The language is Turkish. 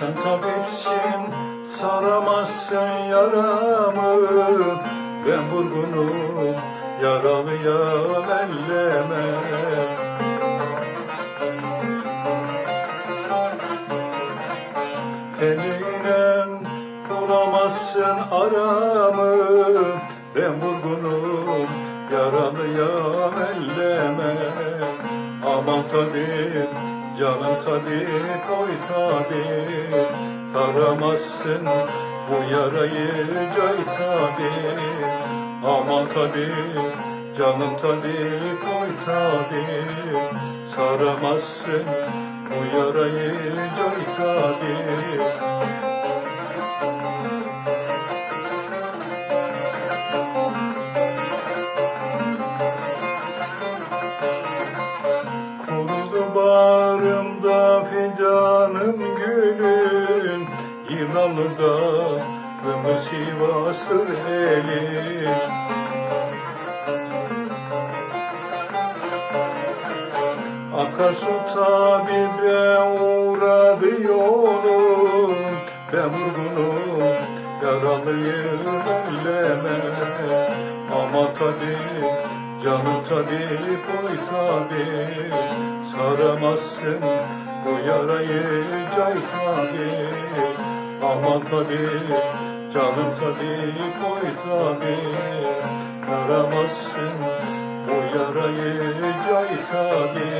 Sen tabipsin saramazsın yaramı. Ben vurgunum yaralıyam elleme Eliyle bulamazsın aramı. Ben vurgunum yaralıyam elleme Aman tabip canım tabip oy tabip Taramazsın bu yarayı göy tabip Aman tabip canım tabip oy tabip Saramazsın bu yarayı göy tabip Kurudu İmralı'da Ömür Sivas'tır elim Akarsu tabibe uğradı yolum Ben vurgunum yaralıyım elleme Ama tabip canım tabip oy tabip Saramazsın bu yarayı cay tabip Aman tabip canım tabip oy tabip Saramazsın bu yarayı cay tabip